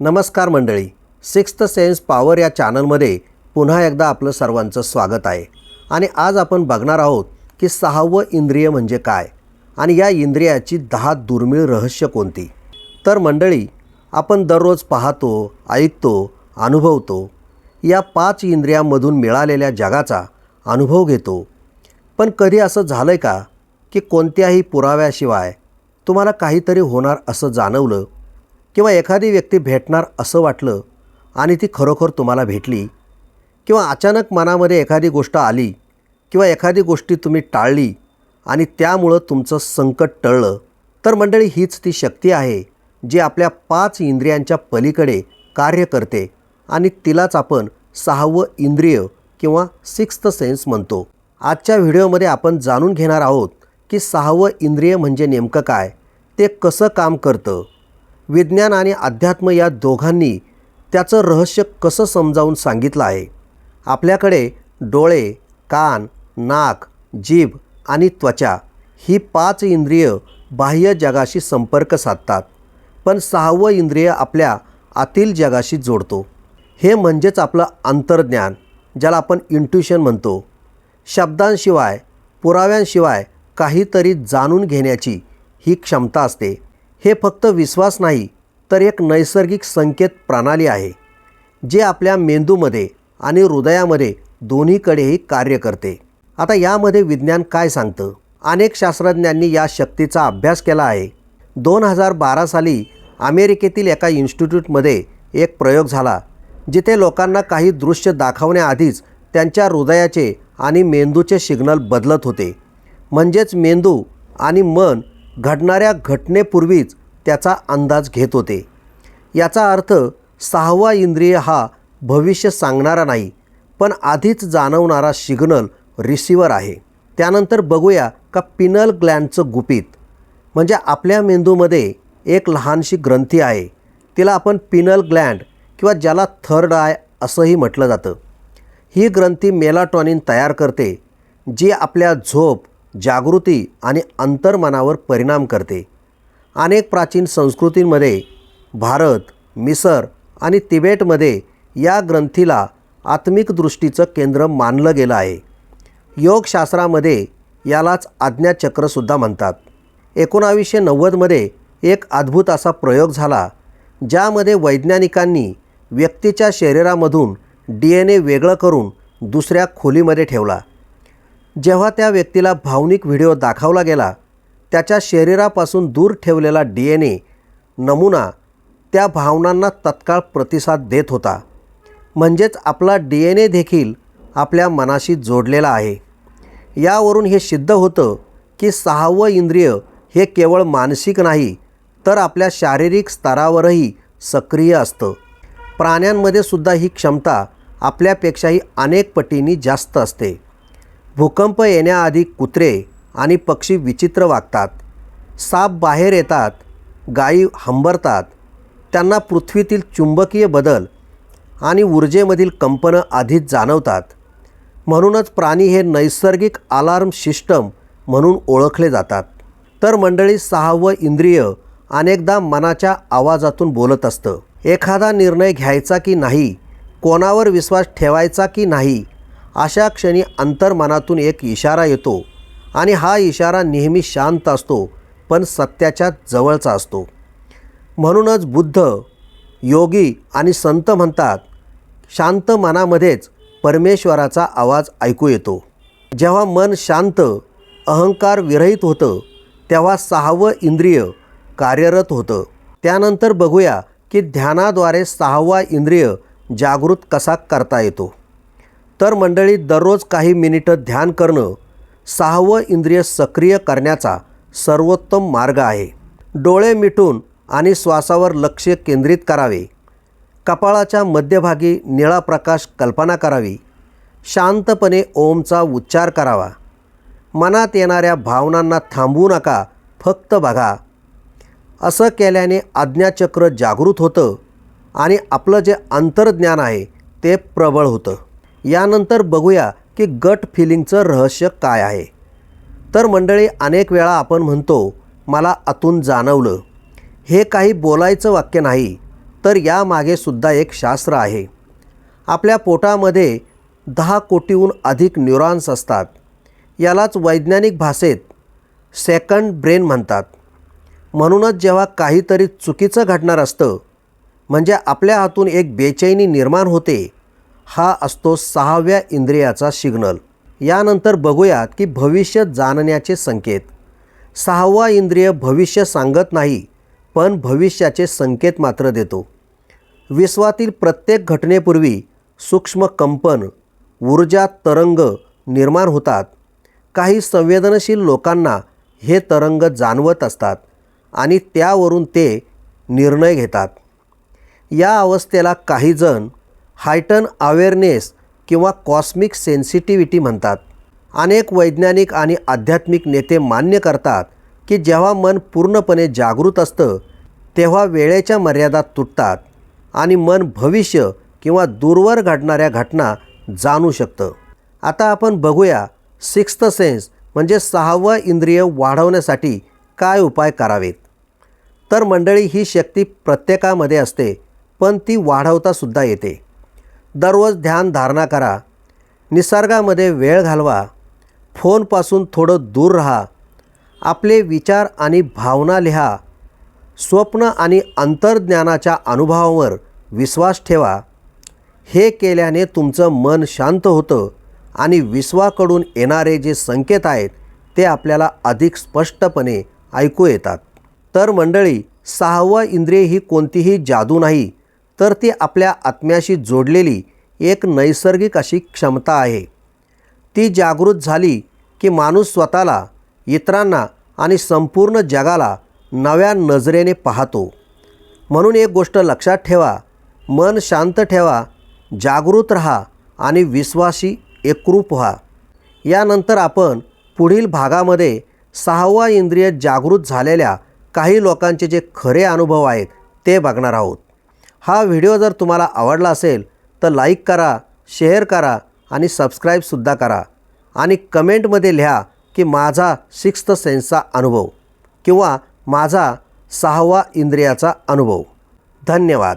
नमस्कार मंडळी sixth sense power या चॅनलमध्ये पुन्हा एकदा आपलं सर्वांचं स्वागत आहे. आणि आज आपण बघणार आहोत की सहावं इंद्रिय म्हणजे काय आणि या इंद्रियाची दहा दुर्मिळ रहस्य कोणती? तर मंडळी आपण दररोज पाहतो ऐकतो अनुभवतो या पाच इंद्रियांमधून मिळालेल्या जगाचा अनुभव घेतो. पण कधी असं झालं आहे का की कोणत्याही पुराव्याशिवाय तुम्हाला काहीतरी होणार असं जाणवलं किंवा एखादी व्यक्ती भेटणार असं वाटलं आणि ती खरोखर तुम्हाला भेटली किंवा अचानक मनामध्ये एखादी गोष्ट आली किंवा एखादी गोष्टी तुम्ही टाळली आणि त्यामुळं तुमचं संकट टळलं तर मंडळी हीच ती शक्ती आहे जी आपल्या पाच इंद्रियांच्या पलीकडे कार्य करते आणि तिलाच आपण सहावं इंद्रिय किंवा सिक्स्थ सेन्स म्हणतो. आजच्या व्हिडिओमध्ये आपण जाणून घेणार आहोत की सहावं इंद्रिय म्हणजे नेमकं काय ते कसं काम करतं विज्ञान आणि अध्यात्म या दोघांनी त्याचं रहस्य कसं समजावून सांगितलं आहे? आपल्याकडे डोळे कान नाक जीभ आणि त्वचा ही पाच इंद्रिय बाह्य जगाशी संपर्क साधतात पण सहावं इंद्रिय आपल्या आतील जगाशी जोडतो. हे म्हणजेच आपलं अंतर्ज्ञान ज्याला आपण इंट्युशन म्हणतो. शब्दांशिवाय पुराव्यांशिवाय काहीतरी जाणून घेण्याची ही क्षमता असते. हे फक्त विश्वास नाही तर एक नैसर्गिक संकेत प्रणाली आहे जे आपल्या मेंदूमध्ये आणि हृदयामध्ये दोन्हीकडेही कार्य करते. आता यामध्ये विज्ञान काय सांगतं? अनेक शास्त्रज्ञांनी या शक्तीचा अभ्यास केला आहे. दोन हजार बारा साली अमेरिकेतील एका इन्स्टिट्यूटमध्ये एक प्रयोग झाला जिथे लोकांना काही दृश्य दाखवण्याआधीच त्यांच्या हृदयाचे आणि मेंदूचे सिग्नल बदलत होते. म्हणजेच मेंदू आणि मन घडणाऱ्या घटनेपूर्वीच त्याचा अंदाज घेत होते. याचा अर्थ सहावा इंद्रिय हा भविष्य सांगणारा नाही पण आधीच जाणवणारा सिग्नल रिसिवर आहे. त्यानंतर बघूया का पिनल ग्लँडचं गुपित. म्हणजे आपल्या मेंदूमध्ये एक लहानशी ग्रंथी आहे. तिला आपण पिनल ग्लँड किंवा ज्याला थर्ड आय असंही म्हटलं जातं. ही ग्रंथी मेलाटॉनिन तयार करते जी आपल्या झोप जागृती आणि अंतर्मनावर परिणाम करते. अनेक प्राचीन संस्कृतींमध्ये भारत मिसर आणि तिबेटमध्ये या ग्रंथीला आत्मिक दृष्टीचं केंद्र मानलं गेलं आहे. योगशास्त्रामध्ये यालाच आज्ञाचक्रसुद्धा म्हणतात. एकोणावीसशे नव्वदमध्ये एक अद्भुत असा प्रयोग झाला ज्यामध्ये वैज्ञानिकांनी व्यक्तीच्या शरीरामधून डी एन ए वेगळं करून दुसऱ्या खोलीमध्ये ठेवला. जेव्हा त्या व्यक्तीला भावनिक व्हिडिओ दाखवला गेला त्याच्या शरीरापासून दूर ठेवलेला डी एन ए नमुना त्या भावनांना तत्काळ प्रतिसाद देत होता. म्हणजेच आपला डी एन ए देखील आपल्या मनाशी जोडलेला आहे. यावरून हे सिद्ध होतं की सहावं इंद्रिय हे केवळ मानसिक नाही तर आपल्या शारीरिक स्तरावरही सक्रिय असतं. प्राण्यांमध्ये सुद्धा ही क्षमता आपल्यापेक्षाही अनेक पटींनी जास्त असते. भूकंप येण्याआधी कुत्रे आणि पक्षी विचित्र वागतात. साप बाहेर येतात गायी हंबरतात. त्यांना पृथ्वीतील चुंबकीय बदल आणि ऊर्जेमधील कंपनं आधीच जाणवतात. म्हणूनच प्राणी हे नैसर्गिक अलार्म सिस्टम म्हणून ओळखले जातात. तर मंडळी सहावं इंद्रिय अनेकदा मनाच्या आवाजातून बोलत असतं. एखादा निर्णय घ्यायचा की नाही कोणावर विश्वास ठेवायचा की नाही अशा क्षणी अंतर्मनातून एक इशारा येतो आणि हा इशारा नेहमी शांत असतो पण सत्याच्या जवळचा असतो. म्हणूनच बुद्ध योगी आणि संत म्हणतात शांत मनामध्येच परमेश्वराचा आवाज ऐकू येतो. जेव्हा मन शांत अहंकार विरहित होतं तेव्हा सहावं इंद्रिय कार्यरत होतं. त्यानंतर बघूया की ध्यानाद्वारे सहावा इंद्रिय जागृत कसा करता येतो. तर मंडळी दररोज काही मिनिटं ध्यान करणं सहावं इंद्रिय सक्रिय करण्याचा सर्वोत्तम मार्ग आहे. डोळे मिटून आणि श्वासावर लक्ष केंद्रित करावे. कपाळाच्या मध्यभागी निळा प्रकाश कल्पना करावी. शांतपणे ओमचा उच्चार करावा. मनात येणाऱ्या भावनांना थांबवू नका फक्त बघा. असं केल्याने आज्ञाचक्र जागृत होतं आणि आपलं जे अंतर्ज्ञान आहे ते प्रबळ होतं. यानंतर बघूया की गट फिलिंगचं रहस्य काय आहे. तर मंडळी अनेक वेळा आपण म्हणतो मला आतून जाणवलं. हे काही बोलायचं वाक्य नाही तर यामागे सुद्धा एक शास्त्र आहे. आपल्या पोटामध्ये दहा कोटीहून अधिक न्यूरॉन्स असतात. यालाच वैज्ञानिक भाषेत सेकंड ब्रेन म्हणतात. म्हणूनच जेव्हा काहीतरी चुकीचं घडणार असतं म्हणजे आपल्या हातून एक बेचैनी निर्माण होते हा असतो सहाव्या इंद्रियाचा सिग्नल यानंतर बघूयात की भविष्य जाणण्याचे संकेत. सहावा इंद्रिय भविष्य सांगत नाही पण भविष्याचे संकेत मात्र देतो. विश्वातील प्रत्येक घटनेपूर्वी सूक्ष्म कंपन ऊर्जा तरंग निर्माण होतात. काही संवेदनशील लोकांना हे तरंग जाणवत असतात आणि त्यावरून ते निर्णय घेतात. या अवस्थेला काहीजण हायटन अवेअरनेस किंवा कॉस्मिक सेन्सिटिव्हिटी म्हणतात. अनेक वैज्ञानिक आणि आध्यात्मिक नेते मान्य करतात की जेव्हा मन पूर्णपणे जागृत असतं तेव्हा वेळेच्या मर्यादा तुटतात आणि मन भविष्य किंवा दूरवर घडणाऱ्या घटना जाणू शकतं. आता आपण बघूया सिक्स्थ सेन्स म्हणजे सहावं इंद्रिय वाढवण्यासाठी काय उपाय करावेत. तर मंडळी ही शक्ती प्रत्येकामध्ये असते पण ती वाढवतासुद्धा येते. दररोज ध्यान धारणा करा. निसर्गामध्ये वेळ घालवा. फोनपासून थोडं दूर राहा. आपले विचार आणि भावना लिहा. स्वप्न आणि अंतर्ज्ञानाच्या अनुभवावर विश्वास ठेवा. हे केल्याने तुमचं मन शांत होतं आणि विश्वाकडून येणारे जे संकेत आहेत ते आपल्याला अधिक स्पष्टपणे ऐकू येतात. तर मंडळी सहावं इंद्रिय ही कोणतीही जादू नाही तर ती आपल्या आत्म्याशी जोडलेली एक नैसर्गिक अशी क्षमता आहे. ती जागृत झाली की माणूस स्वतःला इतरांना आणि संपूर्ण जगाला नव्या नजरेने पाहतो. म्हणून एक गोष्ट लक्षात ठेवा मन शांत ठेवा जागृत राहा आणि विश्वासी एकरूप व्हा. यानंतर आपण पुढील भागामध्ये सहावा इंद्रिय जागृत झालेल्या काही लोकांचे जे खरे अनुभव आहेत ते बघणार आहोत. हा व्हिडिओ जर तुम्हाला आवडला असेल तर लाईक करा शेअर करा आणि सबस्क्राईबसुद्धा करा. आणि कमेंटमध्ये लिहा की माझा सिक्स्थ सेन्सचा अनुभव किंवा माझा सहावा इंद्रियाचा अनुभव. धन्यवाद.